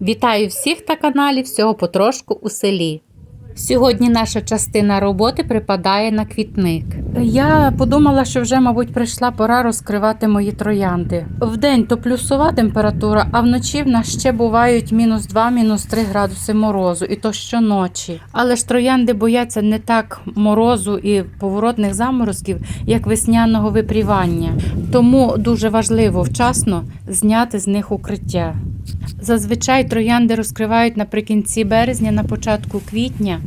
Вітаю всіх на каналі Всього потрошку у селі. Сьогодні наша частина роботи припадає на квітник. Я подумала, що вже, мабуть, прийшла пора розкривати мої троянди. Вдень то плюсова температура, а вночі в нас ще бувають мінус 2, мінус 3 градуси морозу, і то щоночі. Але ж троянди бояться не так морозу і поворотних заморозків, як весняного випрівання. Тому дуже важливо вчасно зняти з них укриття. Зазвичай троянди розкривають наприкінці березня, на початку квітня,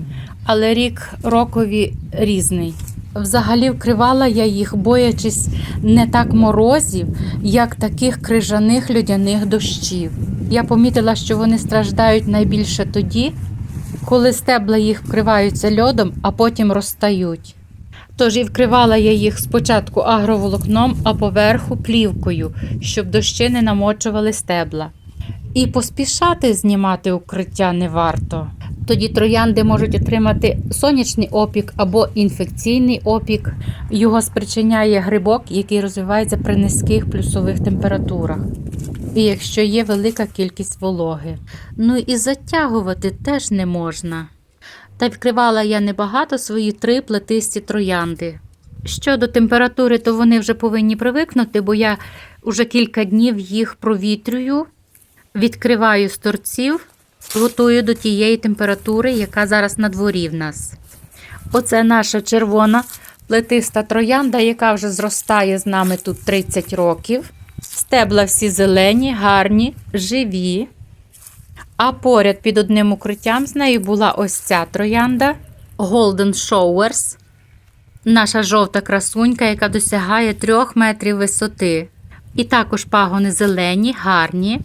але рік рокові різний. Взагалі вкривала я їх, боячись не так морозів, як таких крижаних людяних дощів. Я помітила, що вони страждають найбільше тоді, коли стебла їх вкриваються льодом, а потім розтають. Тож і вкривала я їх спочатку агроволокном, а поверху плівкою, щоб дощі не намочували стебла. І поспішати знімати укриття не варто. Тоді троянди можуть отримати сонячний опік або інфекційний опік. Його спричиняє грибок, який розвивається при низьких плюсових температурах. І якщо є велика кількість вологи. Ну і затягувати теж не можна. Та вкривала я небагато свої три плетисті троянди. Щодо температури, то вони вже повинні привикнути, бо я вже кілька днів їх провітрюю, відкриваю з торців, готую до тієї температури, яка зараз на дворі в нас. Оце наша червона плетиста троянда, яка вже зростає з нами тут 30 років. Стебла всі зелені, гарні, живі. А поряд під одним укриттям з нею була ось ця троянда Golden Showers. Наша жовта красунька, яка досягає 3 метрів висоти. І також пагони зелені, гарні.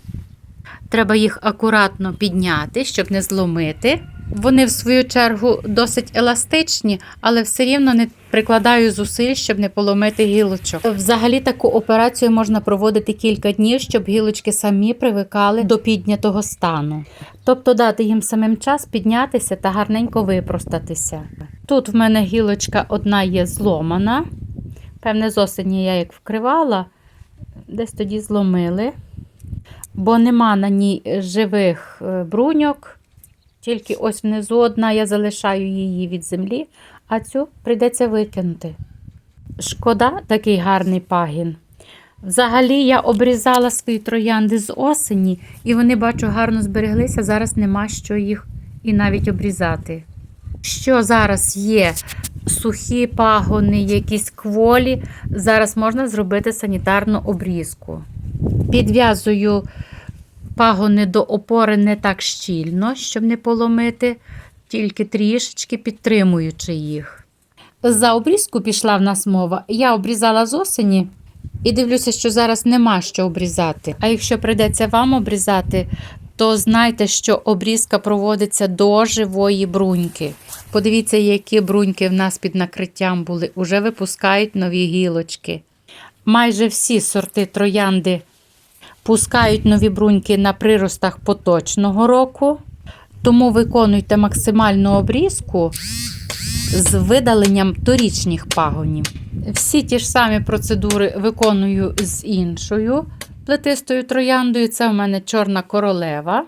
Треба їх акуратно підняти, щоб не зломити. Вони, в свою чергу, досить еластичні, але все рівно не прикладаю зусиль, щоб не поломити гілочок. Взагалі таку операцію можна проводити кілька днів, щоб гілочки самі привикали до піднятого стану. Тобто дати їм самим час піднятися та гарненько випростатися. Тут в мене гілочка одна є зломана. Певне, з осені я як вкривала, десь тоді зломили, бо нема на ній живих е, бруньок. Тільки ось внизу одна я залишаю її від землі, а цю прийдеться викинути. Шкода, такий гарний пагін. Взагалі я обрізала свої троянди з осені, і вони, бачу, гарно збереглися. Зараз нема що їх і навіть обрізати. Що зараз є сухі пагони, якісь кволі, зараз можна зробити санітарну обрізку. Підв'язую пагони до опори не так щільно, щоб не поломити, тільки трішечки підтримуючи їх. За обрізку пішла в нас мова. Я обрізала з осені і дивлюся, що зараз нема що обрізати. А якщо прийдеться вам обрізати, то знайте, що обрізка проводиться до живої бруньки. Подивіться, які бруньки в нас під накриттям були. Уже випускають нові гілочки. Майже всі сорти троянди пускають нові бруньки на приростах поточного року, тому виконуйте максимальну обрізку з видаленням торічних пагонів. Всі ті ж самі процедури виконую з іншою плетистою трояндою. Це в мене чорна королева.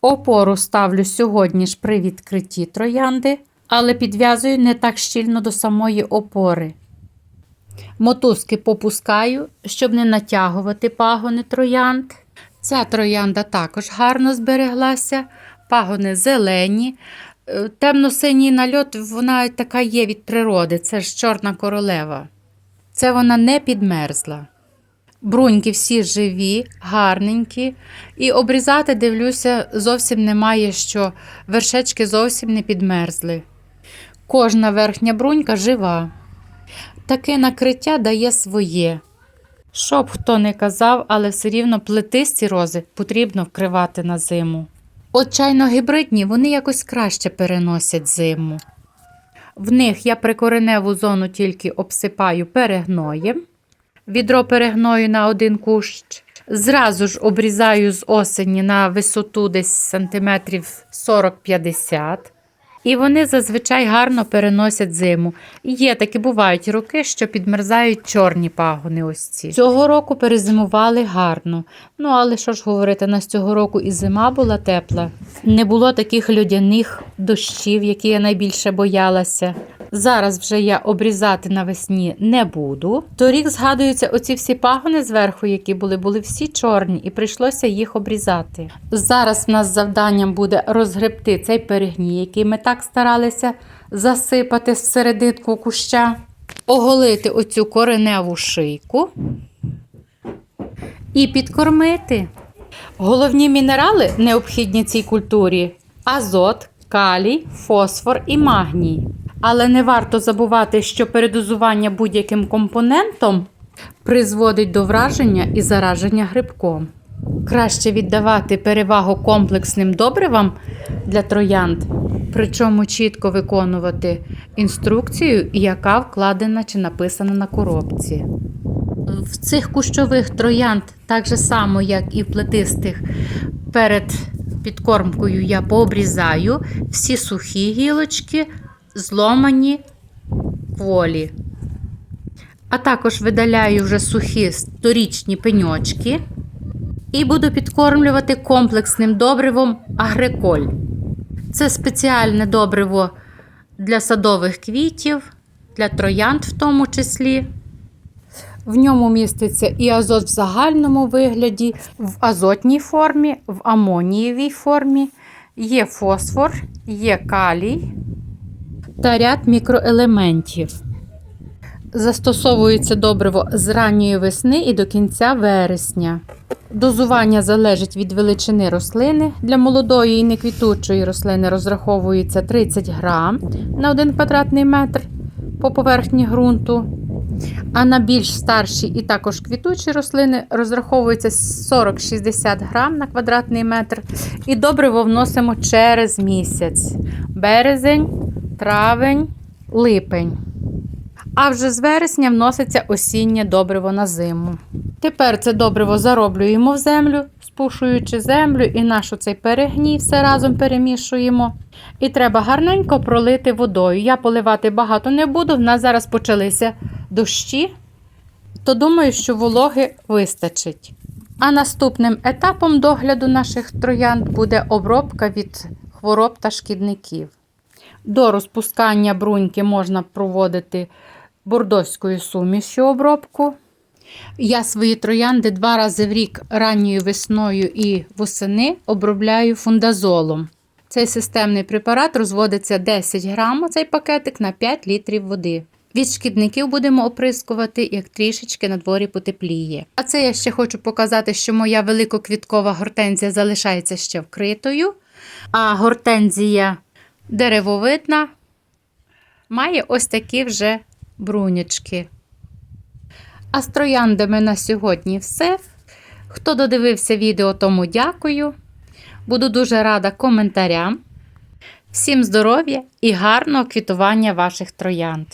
Опору ставлю сьогодні ж при відкритті троянди, але підв'язую не так щільно до самої опори. Мотузки попускаю, щоб не натягувати пагони троянд. Ця троянда також гарно збереглася, пагони зелені. Е, Темно-синій нальот, вона така є від природи, це ж чорна королева. Це вона не підмерзла. Бруньки всі живі, гарненькі. І обрізати, дивлюся, зовсім немає що. Вершечки зовсім не підмерзли. Кожна верхня брунька жива. Таке накриття дає своє. Що б хто не казав, але все рівно плетисті рози потрібно вкривати на зиму. От чайно-гібридні вони якось краще переносять зиму. В них я прикореневу зону тільки обсипаю перегноєм. Відро перегною на один кущ. Зразу ж обрізаю з осені на висоту десь сантиметрів 40-50. І вони зазвичай гарно переносять зиму. Є такі бувають роки, що підмерзають чорні пагони. Ось ці. Цього року перезимували гарно. Ну але що ж говорити, нас цього року і зима була тепла. Не було таких людяних дощів, які я найбільше боялася. Зараз вже я обрізати навесні не буду. Торік згадуються оці всі пагони зверху, які були, були всі чорні, і прийшлося їх обрізати. Зараз в нас завданням буде розгребти цей перегній, який ми так старалися засипати з серединку куща, оголити оцю кореневу шийку і підкормити. Головні мінерали, необхідні цій культурі азот, калій, фосфор і магній. Але не варто забувати, що передозування будь-яким компонентом призводить до враження і зараження грибком. Краще віддавати перевагу комплексним добривам для троянд, причому чітко виконувати інструкцію, яка вкладена чи написана на коробці. В цих кущових троянд, так же само, як і в плетистих, перед підкормкою я пообрізаю всі сухі гілочки, зломані кволі. А також видаляю вже сухі сторічні пеньочки і буду підкормлювати комплексним добривом агриколь. Це спеціальне добриво для садових квітів, для троянд в тому числі. В ньому міститься і азот в загальному вигляді, в азотній формі, в амонієвій формі, є фосфор, є калій та ряд мікроелементів. Застосовується добриво з ранньої весни і до кінця вересня. Дозування залежить від величини рослини. Для молодої і неквітучої рослини розраховується 30 грам на 1 квадратний метр по поверхні ґрунту. А на більш старші і також квітучі рослини розраховується 40-60 грам на квадратний метр. І добриво вносимо через місяць: березень, травень, липень. А вже з вересня вноситься осіннє добриво на зиму. Тепер це добриво зароблюємо в землю, спушуючи землю і наш оцей перегній все разом перемішуємо. І треба гарненько пролити водою. Я поливати багато не буду, в нас зараз почалися дощі, то думаю, що вологи вистачить. А наступним етапом догляду наших троянд буде обробка від хвороб та шкідників. До розпускання бруньки можна проводити бордоською сумішю обробку. Я свої троянди два рази в рік ранньою весною і восени обробляю фундазолом. Цей системний препарат розводиться 10 грам, цей пакетик на 5 літрів води. Від шкідників будемо оприскувати, як трішечки на дворі потепліє. А це я ще хочу показати, що моя великоквіткова гортензія залишається ще вкритою, а гортензія деревовидна має ось такі вже брунячки. А з трояндами на сьогодні все. Хто додивився відео, тому дякую. Буду дуже рада коментарям. Всім здоров'я і гарного квітування ваших троянд!